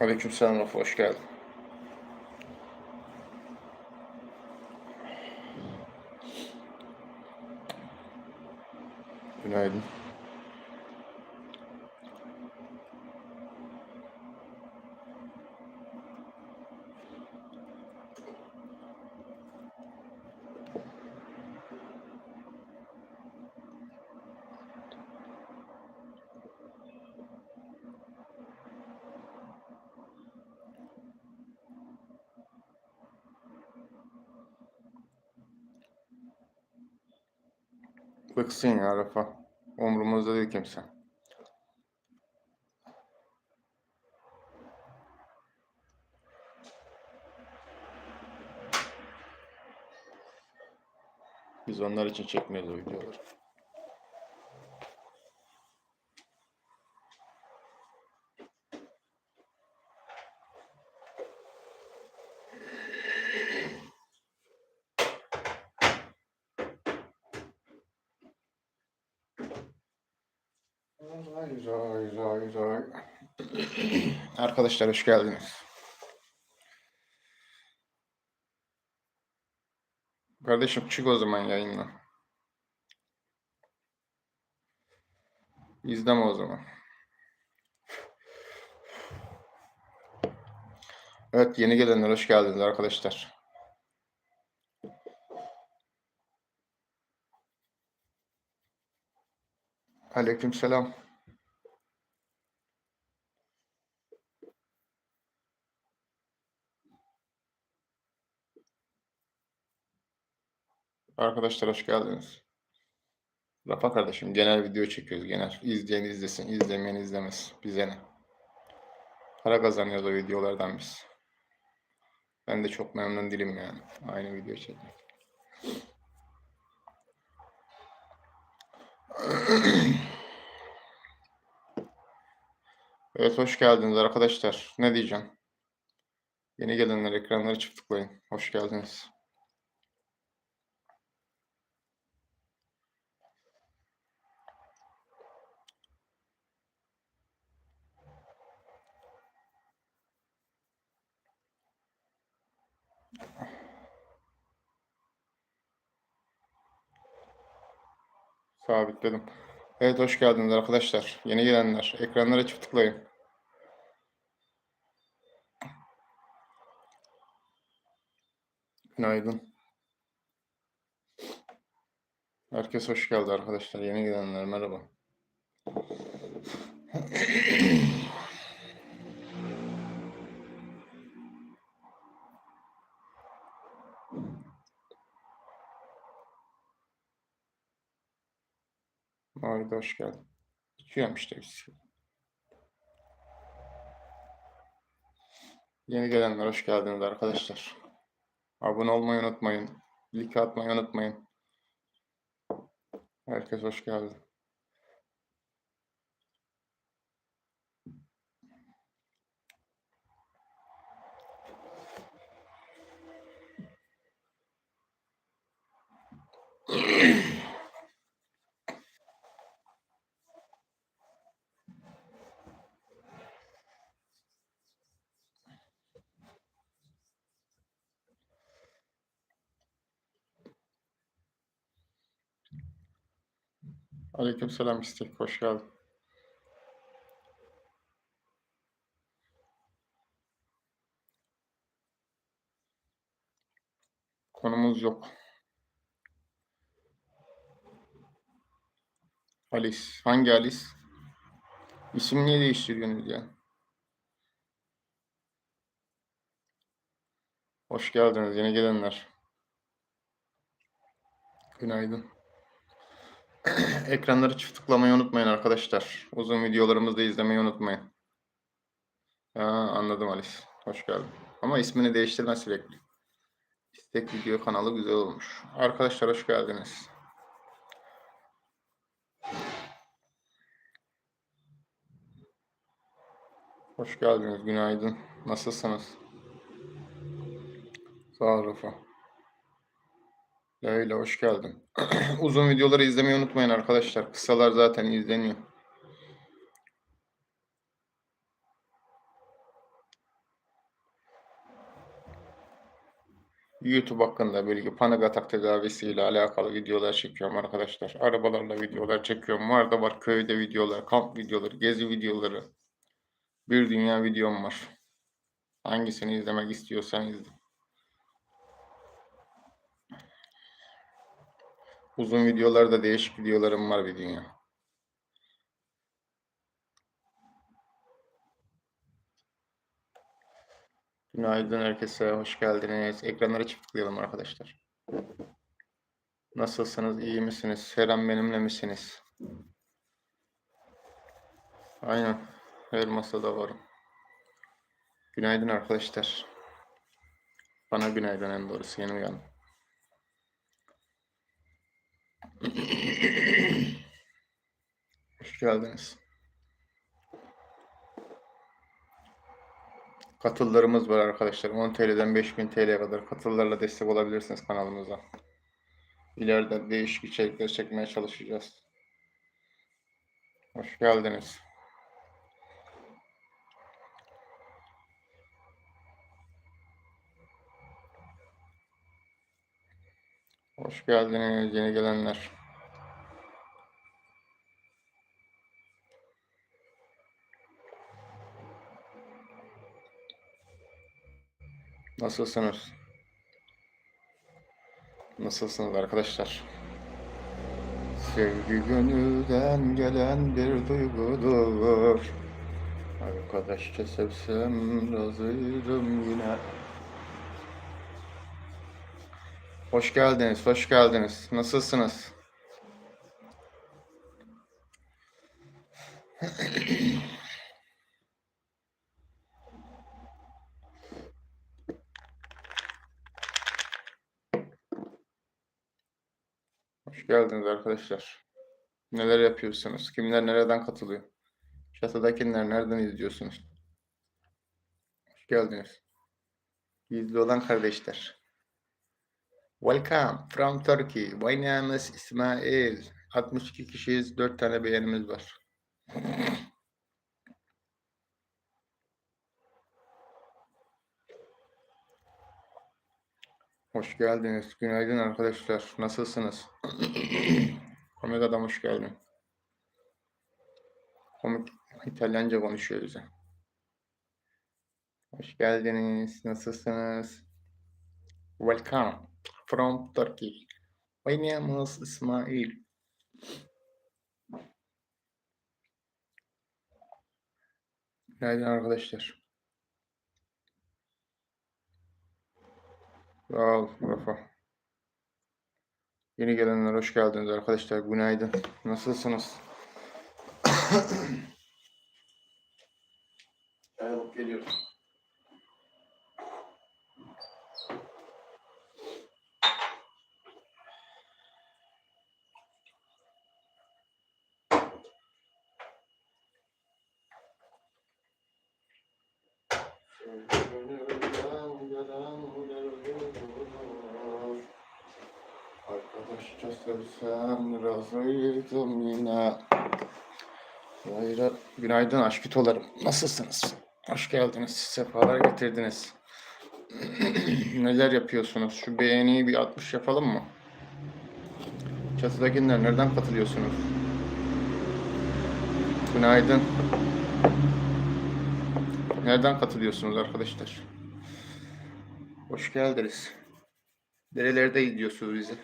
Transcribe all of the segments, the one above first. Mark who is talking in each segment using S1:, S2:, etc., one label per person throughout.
S1: Aleyküm selam Rafa, hoş geldin. Günaydın. Bıksın ya Rafa. Umrumuzda değil kimse. Biz onlar için çekmiyoruz o videoları. Ray ray ray ray. Arkadaşlar hoş geldiniz. Kardeşim çık o zaman yayından. İzleme o zaman. Evet yeni gelenler hoş geldiniz arkadaşlar. Aleykümselam. Arkadaşlar hoş geldiniz. Rafa kardeşim genel video çekiyoruz genel. İzleyen izlesin, izlemeyen izlemez. Bize ne? Para kazanıyoruz o videolardan biz. Ben de çok memnun değilim yani. Aynı video çekmek. Evet hoş geldiniz arkadaşlar. Ne diyeceğim? Yeni gelenler ekranları çift tıklayın. Hoş geldiniz. Sabitledim. Evet hoş geldiniz arkadaşlar. Yeni gelenler. Ekranlara çift tıklayın. Günaydın. Herkes hoş geldi arkadaşlar. Yeni gelenler merhaba. Mağarada hoş geldin. İçiyorum işte biz. Yeni gelenler hoş geldiniz arkadaşlar. Abone olmayı unutmayın. Like atmayı unutmayın. Herkes hoş geldi. Aleykümselam istek. Hoş geldin. Konumuz yok. Alice. Hangi Alice? İsim niye değiştiriyorsunuz ya? Hoş geldiniz yeni gelenler. Günaydın. Ekranları çift tıklamayı unutmayın arkadaşlar. Uzun videolarımızı da izlemeyi unutmayın. Ha, anladım Alice. Hoş geldin. Ama ismini değiştirme sürekli. İstek video kanalı güzel olmuş. Arkadaşlar hoş geldiniz. Hoş geldiniz. Günaydın. Nasılsınız? Sağ ol Rafa. Leyla hoş geldin. Uzun videoları izlemeyi unutmayın arkadaşlar. Kısalar zaten izleniyor. YouTube hakkında bilgi, panik atak tedavisiyle alakalı videolar çekiyorum arkadaşlar. Arabalarla videolar çekiyorum. Var da var köyde videolar, kamp videoları, gezi videoları. Bir dünya videom var. Hangisini izlemek istiyorsan izle. Uzun videolarda değişik videolarım var bir dünya. Günaydın herkese, hoş geldiniz. Ekranları çiftleyelim arkadaşlar. Nasılsınız, iyi misiniz? An benimle misiniz? Aynen, her masada varım. Günaydın arkadaşlar. Bana günaydın en doğrusu, yeni uyandım. Hoş geldiniz. Katıllarımız var arkadaşlar. 10 TL'den 5000 TL'ye kadar katıllarla destek olabilirsiniz kanalımıza. İleride değişik içerikler çekmeye çalışacağız. Hoş geldiniz. Hoş geldiniz yeni gelenler. Nasılsınız? Nasılsınız arkadaşlar? Sevgi gönülden gelen bir duygudur. Arkadaşça sevsem razıydım yine. Hoş geldiniz, hoş geldiniz. Nasılsınız? Hoş geldiniz arkadaşlar. Neler yapıyorsunuz? Kimler nereden katılıyor? Çatıdakiler nereden izliyorsunuz? Hoş geldiniz. Gizli olan kardeşler. Welcome from Turkey. My name is İsmail. 62 kişiyiz. 4 tane beğenimiz var. Hoş geldiniz. Günaydın arkadaşlar. Nasılsınız? Omega'dan hoş geldin. Komik İtalyanca konuşuyor bize. Hoş geldiniz. Nasılsınız? Welcome from Turkey. My name is İsmail. Günaydın arkadaşlar. Sağ ol Rafa. Yeni gelenler hoş geldiniz arkadaşlar. Günaydın. Nasılsınız? Evet geliyorum. Arkadaşça yine. Hayra, günaydın aşkitolarım. Nasılsınız? Hoş geldiniz. Sefalar getirdiniz. Neler yapıyorsunuz? Şu beğeniyi bir 60 yapalım mı? Çatıdakiler nereden katılıyorsunuz? Günaydın. Nereden katılıyorsunuz arkadaşlar? Hoş geldiniz. Nerelerde izliyorsunuz bizi?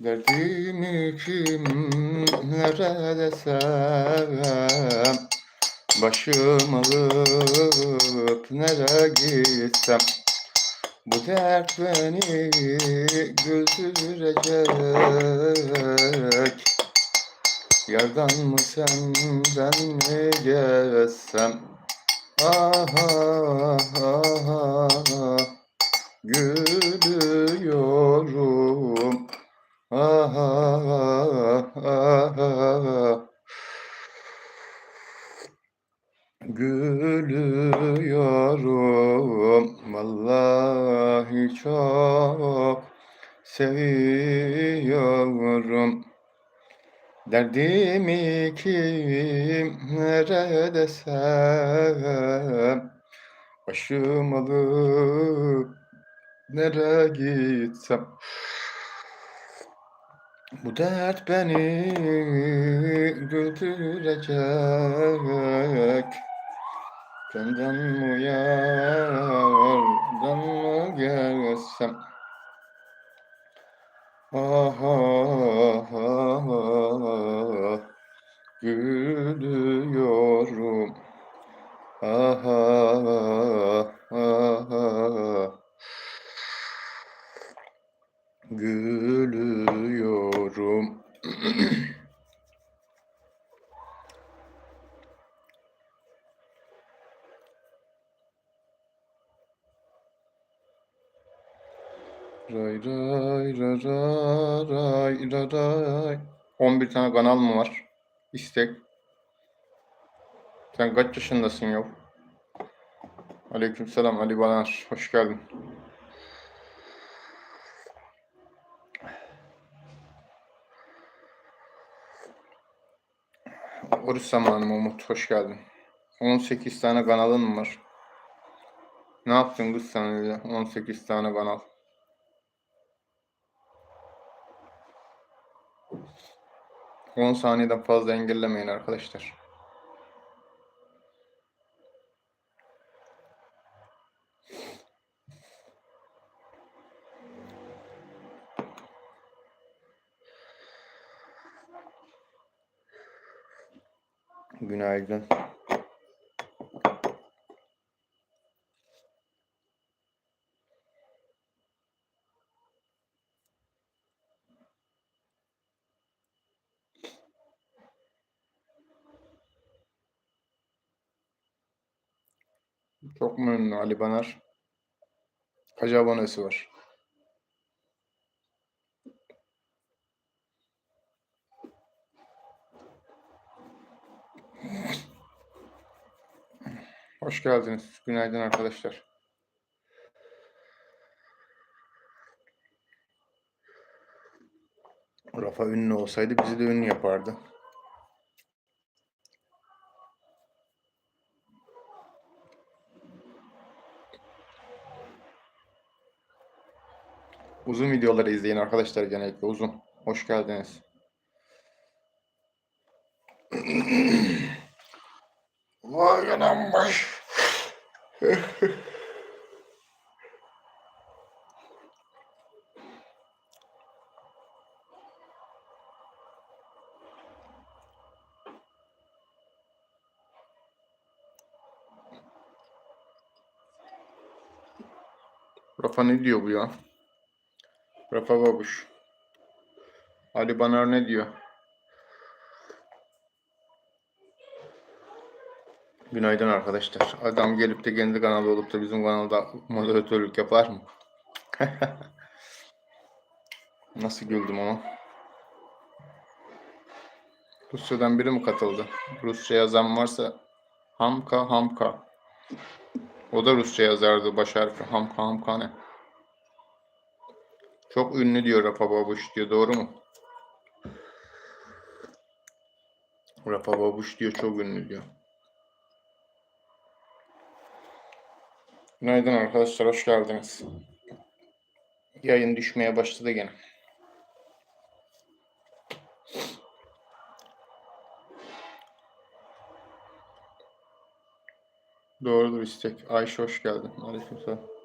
S1: Derdimi kimlere desem Başım alıp nereye gitsem? Bu dert beni güldürecek Yardan mı senden mi geçsem Ah ah ah ah Gülüyorum. Ah ah ah ah Gülüyorum. Vallahi çok seviyorum. Derdimi kimlere desem Başım alıp nereye gitsem? Bu dert beni güldürecek. Benden mi yardan mı gelsem Ah ah Gülüyorum. Ah ah ah Gülüyorum Ray ray ray ray ray ray 11 tane kanal mı var? İstek. Sen kaç yaşındasın ya? Aleykümselam Ali Banar. Hoş geldin. Oruç zamanı Umut. Hoş geldin. 18 tane kanalın mı var? Ne yaptın kız sen öyle? 18 tane kanal. On saniyeden fazla engellemeyin arkadaşlar. Günaydın. Ünlü Ali Banar? Kaç abonesi var? Hoş geldiniz. Günaydın arkadaşlar. Rafa ünlü olsaydı bizi de ünlü yapardı. Uzun videoları izleyin arkadaşlar genellikle uzun. Hoş geldiniz. Vay anam baş. Rafa ne diyor bu ya? Rafa Babuş. Ali Banar ne diyor? Günaydın arkadaşlar. Adam gelip de kendi kanalı olup da bizim kanalda moderatörlük yapar mı? Nasıl güldüm ama. Rusya'dan biri mi katıldı? Rusça yazan varsa Hamka Hamka. O da Rusça yazardı baş harfi. Hamka Hamka ne? Çok ünlü diyor Rafa Babuş diyor. Doğru mu? Rafa Babuş diyor çok ünlü diyor. Günaydın arkadaşlar, hoş geldiniz. Yayın düşmeye başladı gene. Doğrudur istek. Ayşe hoş geldin. Aleykümselam.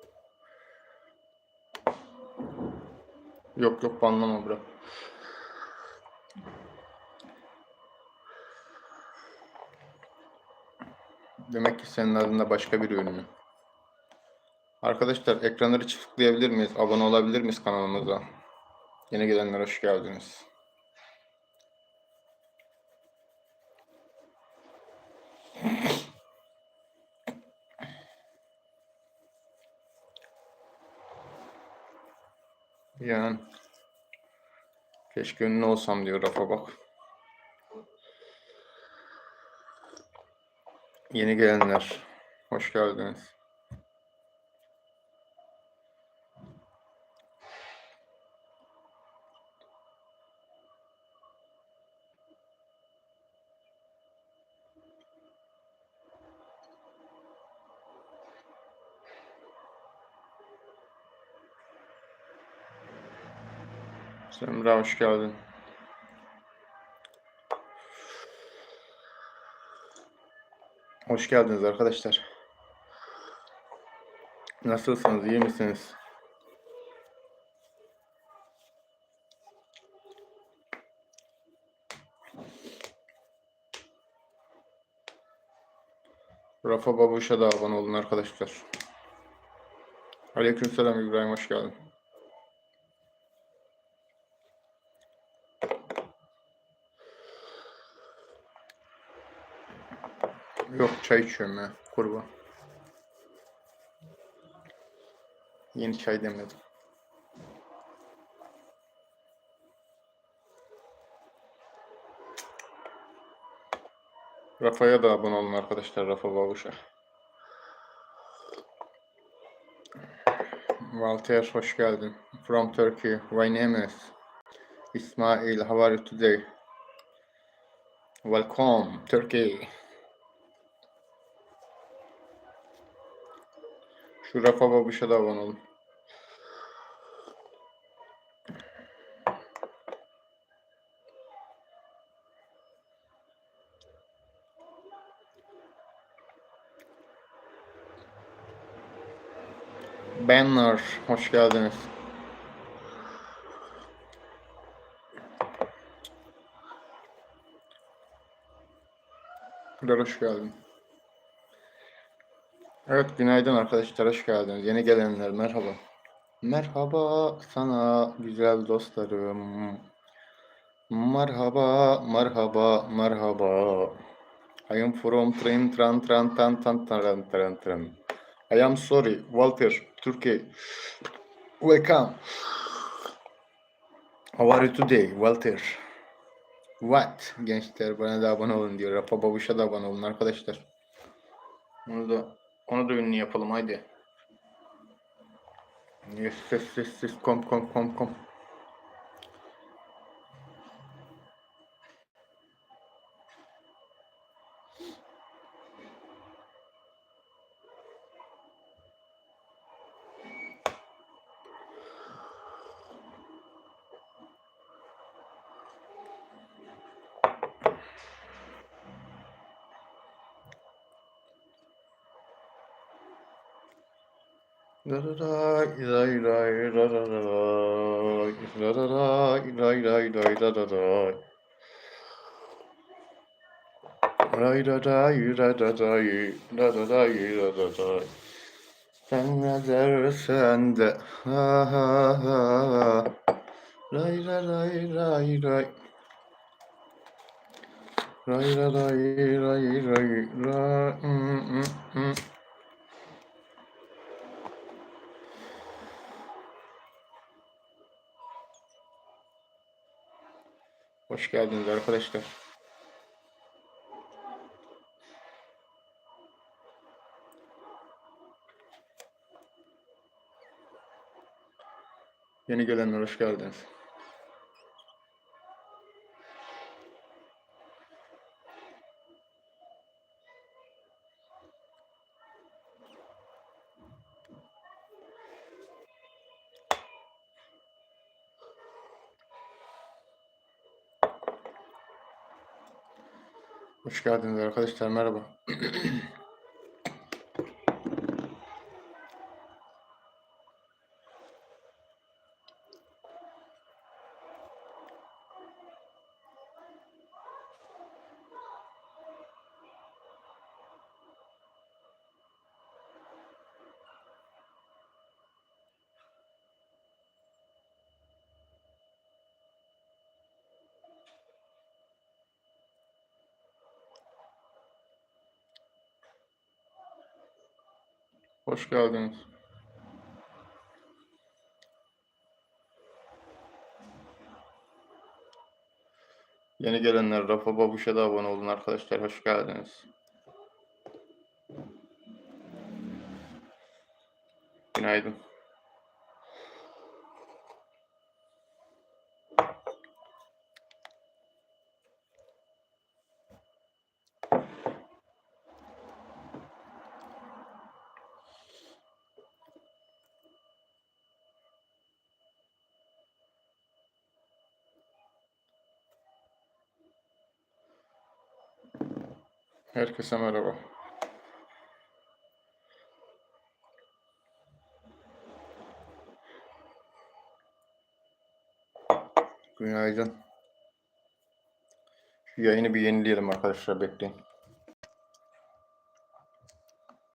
S1: Yok yok banlama bırak. Demek ki senin adında başka bir ünlü. Arkadaşlar ekranları çiftleyebilir miyiz? Abone olabilir miyiz kanalımıza? Yeni gelenler hoş geldiniz. Yani keşke ünlü olsam diyor Rafa bak. Yeni gelenler hoş geldiniz. Semra hoş geldin. Hoş geldiniz arkadaşlar. Nasılsınız? iyi misiniz? Rafa Babuş'a da abone olun arkadaşlar. Aleykümselam İbrahim hoş geldin. Yok çay içiyorum ya kurban. Yeni çay demledim. Rafa'ya da abone olun arkadaşlar Rafa Babuş'a. Walter hoş geldin. From Turkey. My name is Ismail. How are you today? Welcome Turkey. Şu Rafa Babuş'a da abone. Banner, hoş geldiniz. Kral hoş geldin. Evet, günaydın arkadaşlar, hoş geldiniz. Yeni gelenler, merhaba. Merhaba sana güzel dostlarım. Merhaba, merhaba, merhaba. I am from train, tran, tran, tan, tan, tran, tran, tran. I am sorry, Walter, Turkey. Welcome. How are you today, Walter? What? Gençler bana da abone olun diyor. Rafa Babuş'a da abone olun arkadaşlar. Onu da onu da ünlü yapalım haydi. Yes, yes, yes, yes. Kom, kom, kom, kom. Sen ne dersen de ha ha ha. Lay la lay lay lay. Lay la lay lay lay la. Hoş geldiniz arkadaşlar. Yeni gelenler hoş geldiniz. Hoş geldiniz arkadaşlar. Merhaba. Hoş geldiniz. Yeni gelenler Rafa Babuş'a da abone olun arkadaşlar. Hoş geldiniz. Günaydın. Herkese merhaba. Günaydın. Şu yayını bir yenileyelim arkadaşlar bekleyin.